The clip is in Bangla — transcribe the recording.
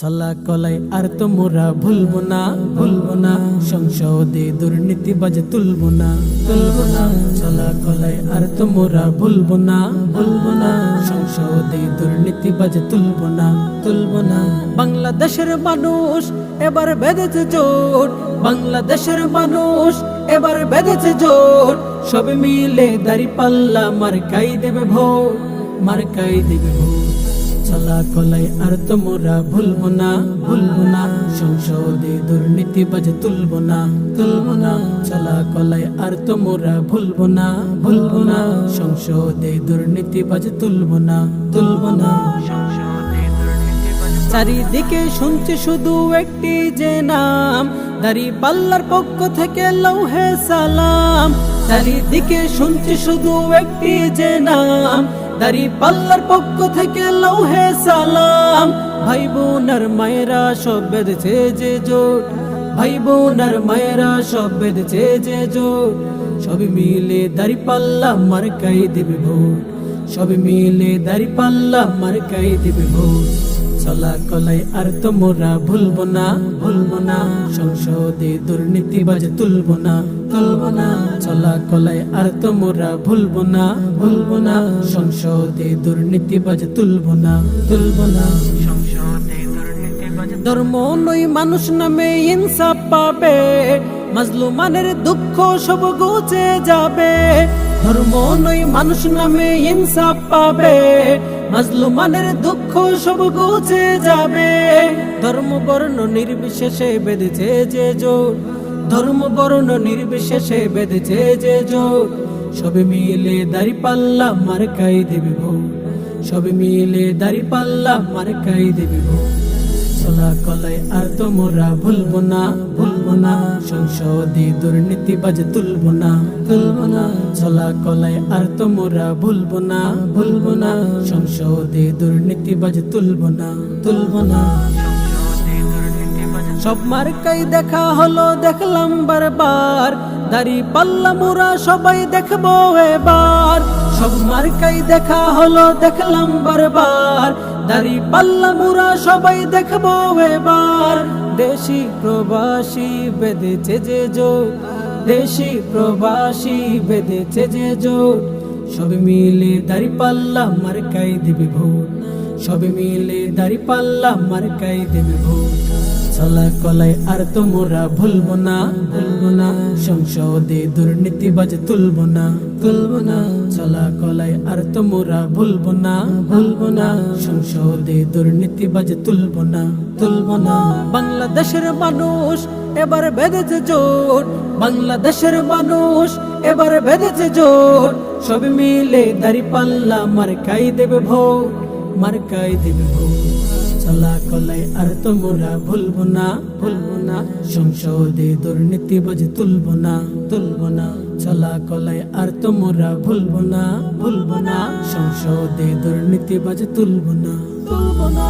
ছলা কলাই আর তো মোরা ভুলবো না ভুলবো না। সংসদে দুর্নীতি বাজে তুলবো না তুলবো না। ছলা কলাই আর তো মোরা ভুলবো না ভুলবো না। সংসদে দুর্নীতি বাজে তুলবো না তুলবো না। বাংলাদেশের মানুষ এবার বেঁধেছে জোট। বাংলাদেশের মানুষ এবার বেঁধেছে জোট। সবে মিলে দাড়ি পাল্লা মার্কাই দেবে ভোট, মার্কাই দেবে ভোট। চলা কলাই আর তোমরা ভুলবো না ভুলবো না। সংসদে দুর্নীতি বাজে তুলবো না তুলবো না। চলা কলাই আর তোমরা ভুলবো না ভুলবো না। সংসদে দুর্নীতি বাজে তুলবো না তুলবো না। চারিদিকে শুনছি শুধু একটি যে নাম, দাড়ি পাল্লার পক্ষ থেকে লৌহে সালাম। চারিদিকে শুনছি শুধু একটি যে নাম দাড়ি পাল্লার পক্ষ থেকে লৌহে সালাম। ভাই বোনার মায়েরা সব বেঁধেছে যে জোট। ভাই বোনার মায়েরা সব বেঁধেছে যে জোট। সবই মিলে দাড়ি পাল্লা মার্কাই দেবে ভোট। সবই মিলে দাড়ি পাল্লা মার্কাই দেবে ভোট। চলা কলাই আর তো মোরা ভুলবো না ভুলবো না। সংসদে দুর্নীতি বাজে তুলবো না তুলবো না। চলা কলাই আর তো মোরা ভুলবো না ভুলবো না। সংসদে দুর্নীতি বাজে তুলবো না তুলবো না। ধর্ম নই মানুষ নামে ইনসাফ পাবে। মাজলুমানের দুঃখ সব গুছে যাবে। ধর্ম নই মানুষ নামে ইনসাফ পাবে। মাজলুমানের দুঃখ সব গুছে যাবে। ধর্ম, বর্ণ নির্বিশেষে বেঁধেছে যে জোর ধর্ম, বর্ণ নির্বিশেষে বেঁধেছে যে জোর সবে মিলে দাড়ি পাল্লা খাই দেবে সবে মিলে দাড়ি পাল্লা মার্কাই দেবে ভোট। চলা কলাই আর তো মোরা ভুলবো না ভুলবো না। সংসদে দুর্নীতি বাজে তুলবো না তুলবো না। চলা কলাই আর তো মোরা ভুলবো না ভুলবো না। সংসদে দুর্নীতি বাজে তুলবো না তুলবো না। সব মার্কাই দেখা হলো, দেখলাম বারবার। দাড়ি পাল্লা মোরা সবাই দেখব এবার। সব মার্কাই দেখা হলো, দেখলাম বারবার। দাড়ি পাল্লা মুরা সবাই দেখব এবার। দেশি প্রবাসী বেঁধেছে যে জোট। দেশি প্রবাসী বেঁধেছে যে জোট। সব মিলে দাড়ি পাল্লা মার্কাই দেবে ভোট। সব মিলে দাড়ি পাল্লা মার্কাই দেবে ভোট কলাই আর তো মোরা ভুলবো না ভুলবো না। সংসদে দুর্নীতি বাজে তুলবো না তুলবো না। চলা কলাই আর তো মোরা ভুলবো না ভুলবো না। সংসদে দুর্নীতি বাজে তুলবো না তুলবো না। বাংলাদেশের মানুষ এবার বেঁধেছে জোট। বাংলাদেশের মানুষ এবার বেঁধেছে জোট। সব মিলে দাড়ি পাল্লা মার্কাই দেবে ভোট। মার্কাই দেবে চলা কলাই আর তোমরা ভুলবো না ভুলবো না। সংসদে দুর্নীতি বাজে তুলবো না তুলবো না। চলা কলাই আর তোমরা ভুলবো না ভুলবো না। সংসদে দুর্নীতি বাজে তুলবো না তুলবো না।